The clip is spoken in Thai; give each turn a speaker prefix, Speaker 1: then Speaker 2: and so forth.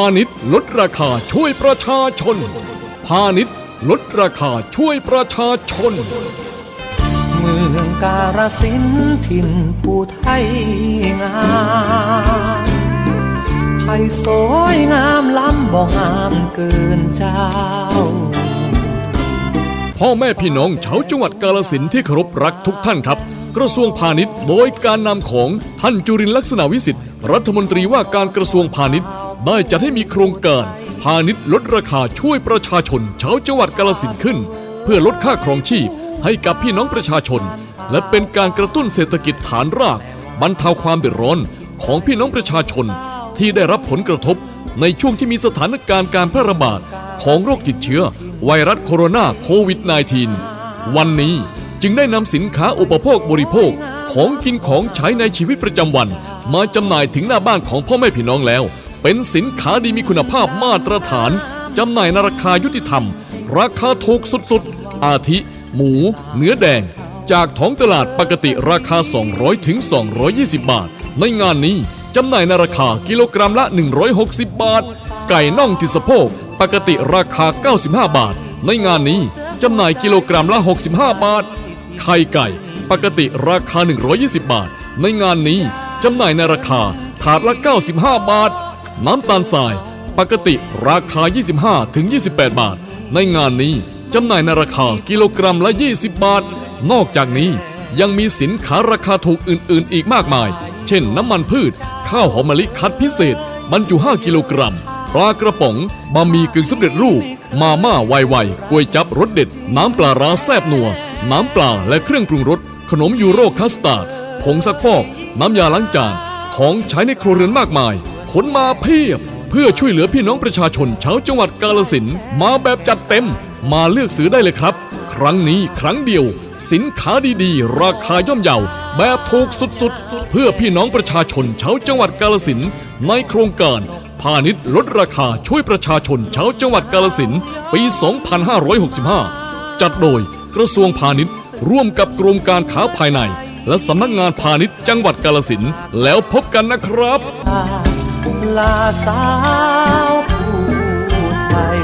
Speaker 1: าณิชย์ลดราคาช่วยประชาชน พาณิชย์ลดราคาช่วยประชาชน
Speaker 2: เมืองการสินธุ์ถิ่นผู้ไทยงามไทยสวยงามล้ำบ่งามเกินเจ้า
Speaker 1: พ่อแม่พี่น้องชาวจังหวัดกาลสินธุ์ที่เคารพรักทุกท่านครับ กระทรวงพาณิชย์โดยการนำของท่านจุรินทร์ลักษณะวิสิทธิ์รัฐมนตรีว่าการกระทรวงพาณิชย์ ได้จัดให้มีโครงการ พาณิชย์ลดราคาช่วยประชาชนชาวจังหวัดกาลสินขึ้น เพื่อลดค่าครองชีพให้กับพี่น้องประชาชน และเป็นการกระตุ้นเศรษฐกิจฐานรากบรรเทาความเดือดร้อนของพี่น้องประชาชนที่ได้รับผลกระทบในช่วงที่มีสถานการณ์การแพร่ระบาดของโรคติดเชื้อ ไวรัสโคโรนาโควิด -19 วันนี้จึงได้นำสินค้าอุปโภคบริโภคของกินของใช้ในชีวิตประจำวัน มาจำหน่ายถึงหน้าบ้านของพ่อแม่พี่น้องแล้ว เป็นสินค้าดีมีคุณภาพมาตรฐาน จำหน่ายในราคายุติธรรม ราคาถูกสุดๆ อาทิ หมู เนื้อแดง จากท้องตลาดปกติราคา 200ถึง220 บาท ในงานนี้จำหน่ายในราคากิโลกรัมละ 160 บาท ไก่น่องติดสะโพกปกติราคา 95 บาท ในงานนี้จำหน่ายกิโลกรัมละ 65 บาท ไข่ไก่ ปกติราคา 120 บาท ในงานนี้จำหน่ายในราคาถาดละ 95 บาท น้ำตาลทราย ปกติราคา 25ถึง28 บาท ในงานนี้จำหน่ายในราคากิโลกรัมละ 20 บาท นอกจากนี้ยังมีสินค้าราคาถูกอื่น ๆ อีกมากมาย เช่นน้ำมันพืช ข้าวหอมมะลิคัดพิเศษ บรรจุ 5 กิโลกรัม ปลากระป๋อง บะหมี่กึ่งสำเร็จรูป มาม่าไวๆก๋วยจับรสเด็ด น้ำปลาร้าแซ่บนัว น้ำปลาและเครื่องปรุงรส ขนมยูโรคัสตาร์ด ผงซักฟอก น้ำยาล้างจาน ของใช้ในครัวเรือนมากมาย ขนมาเพียบ เพื่อช่วยเหลือพี่น้องประชาชนชาวจังหวัดกาลสินมาแบบจัดเต็ม มาเลือกซื้อได้เลยครับ ครั้งนี้ครั้งเดียว สินค้าดีๆ ราคาย่อมเยาแบบถูกสุดๆ เพื่อพี่น้องประชาชนชาวจังหวัดกาลสินในโครงการพาณิชย์ลดราคาช่วยประชาชนชาวจังหวัดกาลสินปี 2565 จัดโดยกระทรวงพาณิชย์ ร่วมกับกรมการค้าภายใน และสำนักงานพาณิชย์จังหวัดกาลสินแล้วพบกันนะครับ
Speaker 2: ลาสาวผู้ไทย